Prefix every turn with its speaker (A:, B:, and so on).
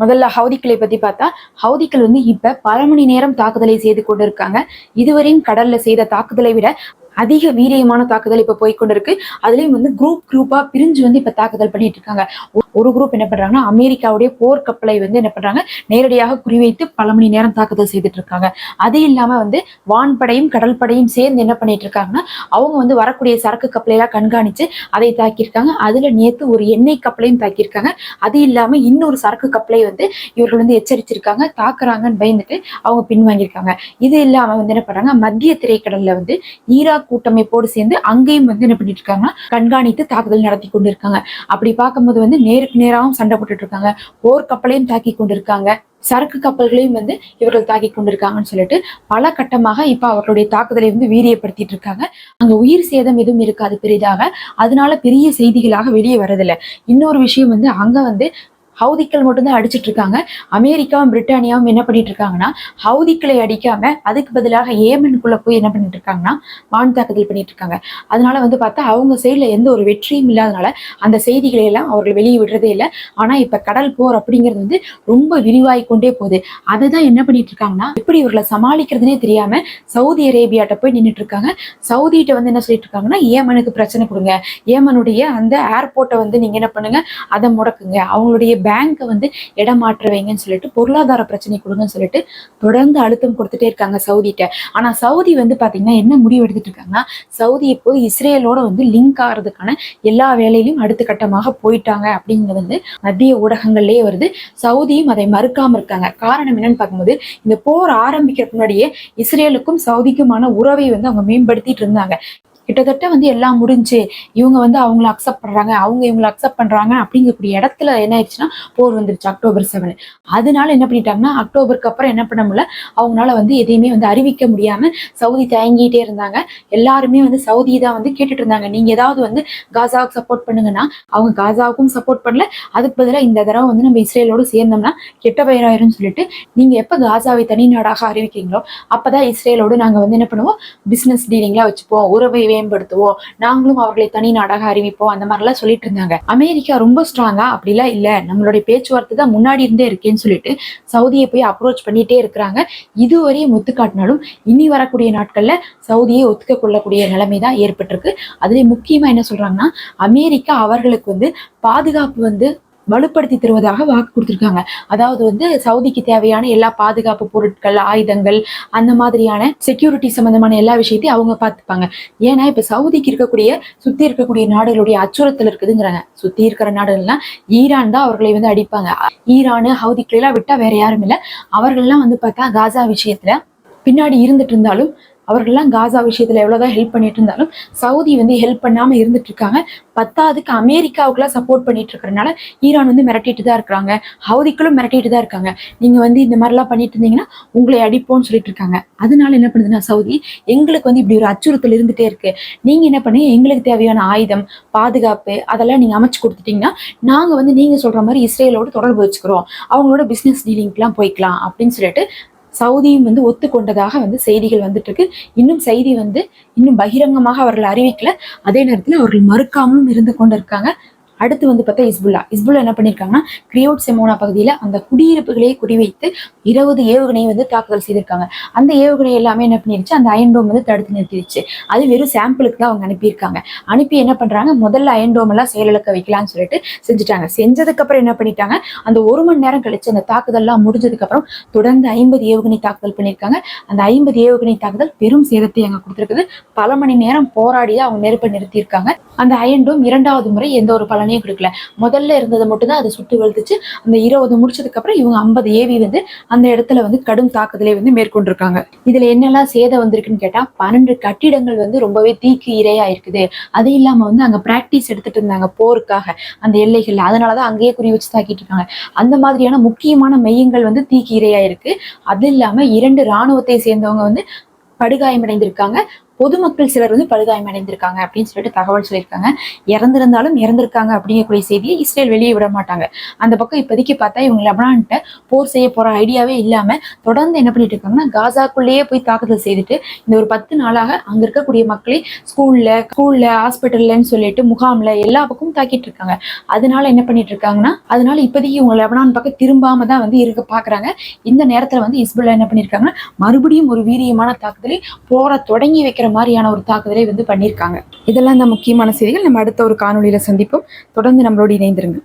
A: முதல்ல ஹவுதிக்களை பத்தி பார்த்தா ஹவுதிக்கள் வந்து இப்ப பல மணி நேரம் தாக்குதலை செய்து கொண்டிருக்காங்க. இதுவரையும் கடல்ல செய்த தாக்குதலை விட அதிக வீரியமான தாக்குதல் இப்ப போய்கொண்டிருக்கு அதுலயும் வந்து குரூப் குரூப்பா பிரிஞ்சு வந்து இப்ப தாக்குதல் பண்ணிட்டு இருக்காங்க. ஒரு குரூப் என்ன பண்றாங்கன்னா அமெரிக்காவுடைய போர் கப்பலை வந்து என்ன பண்றாங்க நேரடியாக குறிவைத்து பல மணி நேரம் தாக்குதல் செய்துட்டு இருக்காங்க. அது இல்லாம வந்து வான்படையும் கடல் படையும் சேர்ந்து என்ன பண்ணிட்டு இருக்காங்கன்னா அவங்க வந்து வரக்கூடிய சரக்கு கப்பலை எல்லாம் கண்காணிச்சு அதை தாக்கியிருக்காங்க. அதுல நேத்து ஒரு எண்ணெய் கப்பலையும் தாக்கியிருக்காங்க. அது இல்லாம இன்னொரு சரக்கு கப்பலை வந்து இவர்கள் வந்து எச்சரிச்சிருக்காங்க தாக்குறாங்கன்னு பயந்துட்டு அவங்க பின்வாங்கியிருக்காங்க. இது இல்லாம வந்து என்ன பண்றாங்க மத்திய திரைக்கடல்ல வந்து ஈராக் கூட்டமைப்போடு சேர்ந்து அங்கேயும் வந்து என்ன பண்ணிட்டு இருக்காங்க கண்காணித்து தாக்குதல் நடத்தி கொண்டிருக்காங்க. அப்படி பார்க்கும்போது வந்து நேருக்கு நேராகவும் சண்டை போட்டுட்டு இருக்காங்க போர்க்கப்பலையும் தாக்கி கொண்டிருக்காங்க. சரக்கு கப்பல்களையும் வந்து இவர்கள் தாக்கி கொண்டிருக்காங்கன்னு சொல்லிட்டு பல கட்டமாக இப்ப அவர்களுடைய தாக்குதலை வந்து வீரியப்படுத்திட்டு இருக்காங்க அங்க உயிர் சேதம் எதுவும் இருக்காது பெரிதாக. அதனால பெரிய செய்திகளாக வெளியே வரதில்லை இன்னொரு விஷயம் வந்து அங்க வந்து ஹவுதிக்கள் மட்டும்தான் அடிச்சுட்டு இருக்காங்க அமெரிக்காவும் பிரிட்டானியாவும் என்ன பண்ணிட்டு இருக்காங்கன்னா ஹவுதிக்களை அடிக்காம அதுக்கு பதிலாக ஏமனுக்குள்ள போய் என்ன பண்ணிட்டு இருக்காங்கன்னா வான் தாக்குதல் பண்ணிட்டு இருக்காங்க அதனால வந்து பார்த்தா அவங்க சைடில் எந்த ஒரு வெற்றியும் இல்லாதனால அந்த செய்திகளை எல்லாம் அவர்கள் வெளியே விடுறதே இல்லை. ஆனா இப்ப கடல் போர் அப்படிங்கிறது வந்து ரொம்ப விரிவாகி கொண்டே போகுது. அதை தான் என்ன பண்ணிட்டு இருக்காங்கன்னா எப்படி இவர்களை சமாளிக்கிறதுனே தெரியாம சவுதி அரேபியாட்ட போய் நின்றுட்டு இருக்காங்க சவுதிகிட்ட வந்து என்ன சொல்லிட்டு இருக்காங்கன்னா ஏமனுக்கு பிரச்சனை கொடுங்க. ஏமனுடைய அந்த ஏர்போர்ட்டை வந்து நீங்க என்ன பண்ணுங்க அதை முடக்குங்க. அவங்களுடைய பேங்க்கை வந்து இடம் மாற்ற வைங்கன்னு சொல்லிட்டு பொருளாதார பிரச்சனை கொடுங்கன்னு சொல்லிட்டு தொடர்ந்து அழுத்தம் கொடுத்துட்டே இருக்காங்க சவுதிட்ட. ஆனா சவுதி வந்து பாத்தீங்கன்னா என்ன முடிவு எடுத்துட்டு இருக்காங்கன்னா சவுதி இப்போது இஸ்ரேலோட வந்து லிங்க் ஆகிறதுக்கான எல்லா வேலையிலையும் அடுத்த கட்டமாக போயிட்டாங்க அப்படிங்கிறது வந்து மத்திய ஊடகங்கள்லயே வருது. சவுதியும் அதை மறுக்காம இருக்காங்க. காரணம் என்னன்னு பார்க்கும்போது இந்த போர் ஆரம்பிக்கிறதுக்கு முன்னாடியே இஸ்ரேலுக்கும் சவுதிக்குமான உறவை வந்து அவங்க மேம்படுத்திட்டு இருந்தாங்க. கிட்டத்தட்ட வந்து எல்லாம் முடிஞ்சு இவங்க வந்து அவங்கள அக்செப்ட் பண்றாங்க அவங்க இவங்களை அக்செப்ட் பண்றாங்க அப்படிங்கக்கூடிய இடத்துல என்ன ஆயிடுச்சுன்னா போர் வந்துருச்சு அக்டோபர் செவன் அதனால என்ன பண்ணிட்டாங்கன்னா அக்டோபருக்கு அப்புறம் என்ன பண்ண முடியல? அவங்களால வந்து எதையுமே வந்து அறிவிக்க முடியாம சவுதி தயங்கிட்டே இருந்தாங்க. எல்லாருமே வந்து சவுதி தான் வந்து கேட்டுட்டு இருந்தாங்க. நீங்க ஏதாவது வந்து காசாவுக்கு சப்போர்ட் பண்ணுங்கன்னா அவங்க காசாவுக்கும் சப்போர்ட் பண்ணல. அதுக்கு பதிலாக இந்த தடவை வந்து நம்ம இஸ்ரேலோடு சேர்ந்தோம்னா கெட்ட பெயராயிரும்னு சொல்லிட்டு நீங்க எப்ப காசாவை தனி நாடாக அறிவிக்கிறீங்களோ அப்பதான் இஸ்ரேலோடு நாங்க வந்து என்ன பண்ணுவோம்? பிசினஸ் டீலிங்லாம் வச்சுப்போம். உறவை மேம்படுத்துவோம். நாங்களும் அவர்களை தனி நாடாக அறிவிப்போம். அந்த மாதிரிலாம் சொல்லிட்டு இருந்தாங்க. அமெரிக்கா ரொம்ப ஸ்ட்ராங்கா அப்படிலாம் இல்ல. நம்மளுடைய பேச்சுவார்த்தை தான் முன்னாடி இருந்தே இருக்கேன்னு சொல்லிட்டு சவுதியை போய் அப்ரோச் பண்ணிட்டே இருக்கிறாங்க. இதுவரையும் ஒத்து காட்டினாலும் இனி வரக்கூடிய நாட்கள்ல சவுதியை ஒத்துக்க கொள்ளக்கூடிய நிலைமை தான் ஏற்பட்டிருக்கு. அதுலேயும் முக்கியமா என்ன சொல்றாங்கன்னா அமெரிக்கா அவர்களுக்கு வந்து பாதுகாப்பு வந்து வலுப்படுத்தி தருவதாக வாக்கு கொடுத்துருக்காங்க. அதாவது வந்து சவுதிக்கு தேவையான எல்லா பாதுகாப்பு பொருட்கள் ஆயுதங்கள் அந்த மாதிரியான செக்யூரிட்டி சம்பந்தமான எல்லா விஷயத்தையும் அவங்க பார்த்துப்பாங்க. ஏன்னா இப்ப சவுதிக்கு இருக்கக்கூடிய சுத்தி இருக்கக்கூடிய நாடுகளுடைய அச்சுறுத்தல் இருக்குதுங்கிறாங்க. சுத்தி இருக்கிற நாடுகள்லாம் ஈரான் தான் அவர்களை வந்து அடிப்பாங்க. ஈரானு ஹவுதிக்களை எல்லாம் விட்டா வேற யாரும் இல்லை அவர்கள்லாம் வந்து பார்த்தா காசா விஷயத்துல பின்னாடி இருந்துட்டு இருந்தாலும் அவர்கள்லாம் காசா விஷயத்துல எவ்வளவுதான் ஹெல்ப் பண்ணிட்டு இருந்தாலும் சவுதி வந்து ஹெல்ப் பண்ணாம இருந்துட்டு இருக்காங்க. பத்தாவதுக்கு அமெரிக்காவுக்குலாம் சப்போர்ட் பண்ணிட்டு இருக்கிறனால ஈரான் வந்து மிரட்டிட்டு தான் இருக்கிறாங்க. ஹவுதிக்களும் மிரட்டிட்டு தான் இருக்காங்க. நீங்க வந்து இந்த மாதிரிலாம் பண்ணிட்டு இருந்தீங்கன்னா உங்களை அடிப்போம்னு சொல்லிட்டு இருக்காங்க. அதனால என்ன பண்ணுதுன்னா சவுதி எங்களுக்கு வந்து இப்படி ஒரு அச்சுறுத்தல் இருந்துட்டே இருக்கு. நீங்க என்ன பண்ணுங்க எங்களுக்கு தேவையான ஆயுதம் பாதுகாப்பு அதெல்லாம் நீங்க அமைச்சு கொடுத்துட்டீங்கன்னா நாங்க வந்து நீங்க சொல்ற மாதிரி இஸ்ரேலோட தொடர்பு வச்சுக்கிறோம். அவங்களோட பிசினஸ் டீலிங்க்குலாம் போய்க்கலாம் அப்படின்னு சொல்லிட்டு சவுதியும் வந்து ஒத்துக்கொண்டதாக வந்து செய்திகள் வந்துட்டு இருக்கு இன்னும் செய்தி வந்து இன்னும் பகிரங்கமாக அவர்கள் அறிவிக்கல. அதே நேரத்தில் அவர்கள் மறுக்காமலும் இருந்து கொண்டு இருக்காங்க அடுத்து வந்து பார்த்தா இஸ்புல்லா இஸ்புல்லா என்ன பண்ணியிருக்காங்கன்னா கிரியோட் செமோனா பகுதியில் அந்த குடியிருப்புகளே குறிவைத்து இருபது ஏவுகணையை வந்து தாக்குதல் செய்திருக்காங்க. அந்த ஏவுகணை எல்லாமே என்ன பண்ணிருச்சு அந்த அயன்டோம் வந்து தடுத்து நிறுத்திடுச்சு அது வெறும் சாம்பிளுக்கு தான் அவங்க அனுப்பியிருக்காங்க. அனுப்பி என்ன பண்ணுறாங்க முதல்ல அயன்டோம் எல்லாம் செயலிழக்க வைக்கலாம்னு சொல்லிட்டு செஞ்சுட்டாங்க. செஞ்சதுக்கப்புறம் என்ன பண்ணிட்டாங்க அந்த ஒரு மணி நேரம் கழிச்சு அந்த தாக்குதல்லாம் முடிஞ்சதுக்கப்புறம் தொடர்ந்து ஐம்பது ஏவுகணை தாக்குதல் பண்ணியிருக்காங்க அந்த ஐம்பது ஏவுகணை தாக்குதல் பெரும் சேதத்தை அங்கே கொடுத்துருக்குது. பல மணி நேரம் போராடி தான் அவங்க நெருப்பை நிறுத்தியிருக்காங்க. அந்த அயன்டோம் இரண்டாவது முறை எந்த ஒரு பலனையும் கொடுக்கல. முதல்ல இருந்ததை மட்டும்தான் அதை சுட்டு வெளுத்துச்சு. அந்த இருபது முடிச்சதுக்கு அப்புறம் இவங்க ஐம்பது ஏவி வந்து அந்த இடத்துல வந்து கடும் தாக்குதலை வந்து மேற்கொண்டிருக்காங்க. இதுல என்னெல்லாம் சேதம் வந்திருக்குன்னு கேட்டா பன்னெண்டு கட்டிடங்கள் வந்து ரொம்பவே தீக்கு இரையா இருக்குது. அது இல்லாம வந்து அங்க பிராக்டிஸ் எடுத்துட்டு இருந்தாங்க போருக்காக அந்த எல்லைகள்ல. அதனாலதான் அங்கேயே குறி வச்சு தாக்கிட்டு இருக்காங்க. அந்த மாதிரியான முக்கியமான மையங்கள் வந்து தீக்கு இரையா இருக்கு. அது இல்லாம இரண்டு ராணுவத்தை சேர்ந்தவங்க வந்து படுகாயமடைந்திருக்காங்க. பொதுமக்கள் சிலர் வந்து படுகாயம் அடைந்திருக்காங்க அப்படின்னு சொல்லிட்டு தகவல் சொல்லியிருக்காங்க. இறந்திருந்தாலும் இறந்திருக்காங்க அப்படிங்கக்கூடிய செய்தியை இஸ்ரேல் வெளியே விட மாட்டாங்க. அந்த பக்கம் இப்போதைக்கு பார்த்தா இவங்க லெபனான்ட்ட போர் செய்ய போற ஐடியாவே இல்லாம தொடர்ந்து என்ன பண்ணிட்டு இருக்காங்கன்னா காசாக்குள்ளேயே போய் தாக்குதல் செய்துட்டு இந்த ஒரு பத்து நாளாக அங்க இருக்கக்கூடிய மக்களை ஸ்கூல்ல ஸ்கூல்ல ஹாஸ்பிட்டல்லன்னு சொல்லிட்டு முகாம்ல எல்லா பக்கமும் தாக்கிட்டு இருக்காங்க. அதனால என்ன பண்ணிட்டு இருக்காங்கன்னா அதனால இப்போதைக்கு இவங்க லெபனான் பக்கம் திரும்பாம தான் வந்து இருக்க பாக்குறாங்க. இந்த நேரத்துல வந்து இஸ்புல்லா என்ன பண்ணிருக்காங்கன்னா மறுபடியும் ஒரு வீரியமான தாக்குதலை போற தொடங்கி வைக்கிற மாதிரியான ஒரு தாக்குதலை வந்து பண்ணியிருக்காங்க. இதெல்லாம் இந்த முக்கியமான செய்திகள். நம்ம அடுத்த ஒரு காணொலியில் சந்திப்போம். தொடர்ந்து நம்மளோடு இணைந்திருங்க